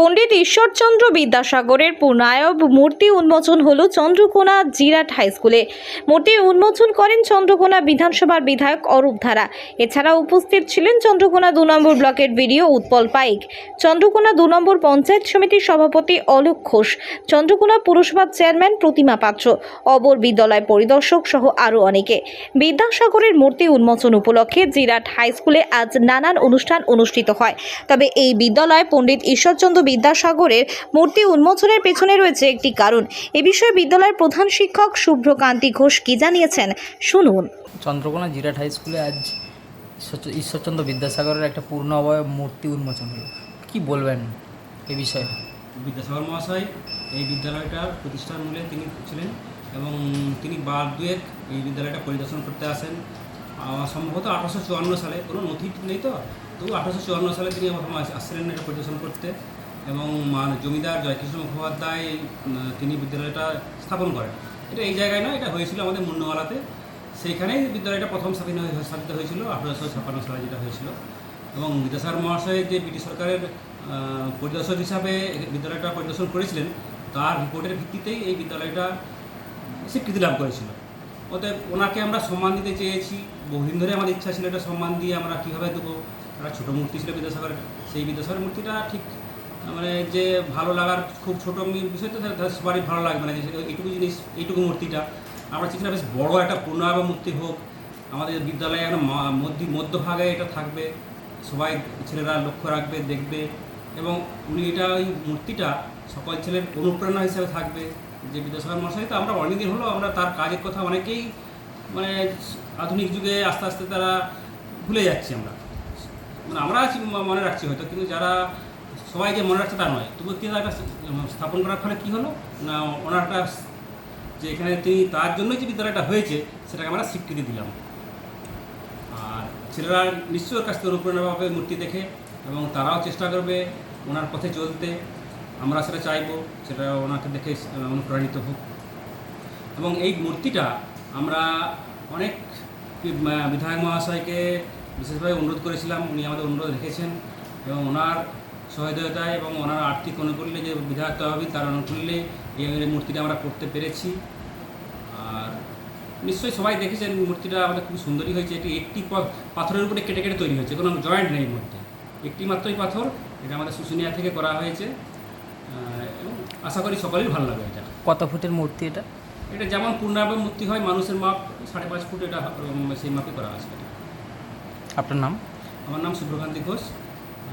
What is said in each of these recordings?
পণ্ডিত ঈশ্বরচন্দ্র বিদ্যাসাগরের পূর্ণায়ব মূর্তি উন্মোচন হলো চন্দ্রকোনা জিরাট হাই স্কুলে। মূর্তি উন্মোচন করেন চন্দ্রকোনা বিধানসভার বিধায়ক অরূপ ধারা। এছাড়া উপস্থিত ছিলেন চন্দ্রকোনা দু নম্বর ব্লকের বিডিও উৎপল পাইক। চন্দ্রকোনা দু নম্বর পঞ্চায়েত সমিতির সভাপতি অলোক ঘোষ। চন্দ্রকোনা পুরসভার চেয়ারম্যান প্রতিমা পাত্র। অবর বিদ্যালয় পরিদর্শক সহ আরও অনেকে। বিদ্যাসাগরের মূর্তি উন্মোচন উপলক্ষে জিরাট হাই স্কুলে আজ নানান অনুষ্ঠান অনুষ্ঠিত হয়। তবে এই বিদ্যালয়ে পণ্ডিত ঈশ্বরচন্দ্র বিদ্যাসাগরের মূর্তি উন্মোচনের পেছনে রয়েছে একটি কারণ। এ বিষয়ে বিদ্যালয়ের প্রধান শিক্ষক শুভ্রকান্তি ঘোষ কি জানিয়েছেন? শুনুন। চন্দ্রকোনা জিরাট হাই স্কুলে আজ ঈশ্বরচন্দ্র বিদ্যাসাগরের একটা পূর্ণ অবয়ব মূর্তি উন্মোচন হলো। কি বলবেন এ বিষয়ে? বিদ্যাসাগর মহাশয় এই বিদ্যালয়টার প্রতিষ্ঠার মূলে তিনি ছিলেন এবং তিনি বার দুয়েক এই বিদ্যালয়টা পরিদর্শন করতে আসেন। সম্ভবত আঠারোশো চুয়ান্ন সালে। কোনো নথি নেই তো? তবু আঠারোশো চুয়ান্ন সালে তিনি আস- আসছিলেন এটা পরিদর্শন করতে। এবং জমিদার জয়কৃষ্ণ মুখোপাধ্যায় তিনি বিদ্যালয়টা স্থাপন করেন। এটা এই জায়গায় নয়, এটা হয়েছিল আমাদের মুন্নওয়ালাতে সেইখানেই বিদ্যালয়টা প্রথম হয়ে স্থাপিত হয়েছিল, আঠারোশো ছাপ্পান্ন সালে যেটা হয়েছিল। এবং বিদ্যাসাগর মহাশয় যে ব্রিটিশ সরকারের পরিদর্শক হিসাবে বিদ্যালয়টা পরিদর্শন করেছিলেন, তার রিপোর্টের ভিত্তিতেই এই বিদ্যালয়টা স্বীকৃতি লাভ করেছিল। অতএব ওনাকে আমরা সম্মান দিতে চেয়েছি। বহুদিন ধরে আমার ইচ্ছা ছিল এটা সম্মান দিয়ে আমরা কীভাবে দেবো? একটা ছোটো মূর্তি ছিল বিদ্যাসাগরের। সেই বিদ্যাসাগরের মূর্তিটা ঠিক মানে যে ভালো লাগার খুব ছোটো বিষয় তো সবারই ভালো লাগবে না, যে এইটুকু জিনিস, এইটুকু মূর্তিটা। আমরা চাইছি না বেশ বড় একটা পূর্ণাঙ্গ মূর্তি হোক। আমাদের বিদ্যালয়ে একটা মধ্য মধ্যভাগে এটা থাকবে। সবাই ছেলেরা লক্ষ্য রাখবে, দেখবে এবং উনি এটা ওই মূর্তিটা সকল ছেলের অনুপ্রেরণা হিসেবে থাকবে। যে বিদ্যাসাগর মশাই তো আমরা অনেকদিন হলো আমরা তার কাজের কথা অনেকেই মানে আধুনিক যুগে আস্তে আস্তে তারা ভুলে যাচ্ছি আমরা। মানে আমরা মনে রাখছি হয়তো, কিন্তু যারা সবাই যে মনে রাখছে তা নয় তবু তিনি একটা স্থাপন করার ফলে কী হলো? না, ওনার একটা যে এখানে তিনি তার জন্যই যে বিদ্যালয়টা হয়েছে, সেটাকে আমরা স্বীকৃতি দিলাম। আর ছেলেরা নিশ্চয়ই কাছ থেকে অনুপ্রেরণা পাবে মূর্তি দেখে এবং তারাও চেষ্টা করবে ওনার পথে চলতে। আমরা সেটা চাইব, সেটা ওনাকে দেখে অনুপ্রাণিত হোক। এবং এই মূর্তিটা আমরা অনেক বিধায়ক মহাশয়কে বিশেষভাবে অনুরোধ করেছিলাম। উনি আমাদের অনুরোধ রেখেছেন এবং ওনার সহযোগিতায় এবং ওনার আর্থিক অনুকূল্যে যে বিধায়ক তহবিল তার অনুকূল্যে এই মূর্তিটা আমরা করতে পেরেছি। আর নিশ্চয়ই সবাই দেখেছেন মূর্তিটা আমাদের খুব সুন্দরই হয়েছে। এটি একটি পাথরের উপরে কেটে কেটে তৈরি হয়েছে কোনো জয়েন্ট নেই মধ্যে একটি মাত্রই পাথর এটা আমাদের শুশুনিয়া থেকে করা হয়েছে। এবং আশা করি সকলেই ভালো লাগবে এটা। কত ফুটের মূর্তি এটা? এটা যেমন পূর্ণাঙ্গ মূর্তি হয় মানুষের মাপ সাড়ে পাঁচ ফুট এটা সেই মাপে করা আছে এটা। আপনার নাম? আমার নাম শুভ্রকান্তি ঘোষ।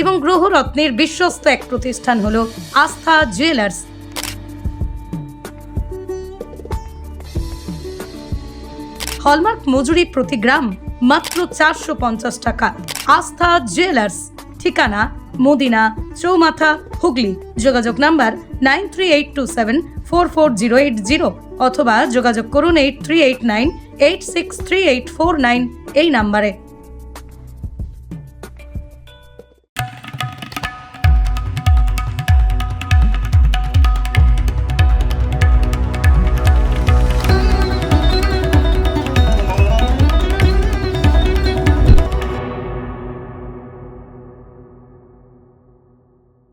এবং গ্রহরত্নের বিশ্বস্ত এক প্রতিষ্ঠান হলো আস্থা জুয়েলার্স। হলমার্ক মজুরি প্রতি গ্রাম মাত্র চারশো পঞ্চাশ টাকা। আস্থা জুয়েলার্স, ঠিকানা মদিনা চৌমাথা হুগলি। যোগাযোগ number nine three eight two seven four four zero eight zero অথবা যোগাযোগ করুন eight three eight nine eight six three eight four nine এই নাম্বারে।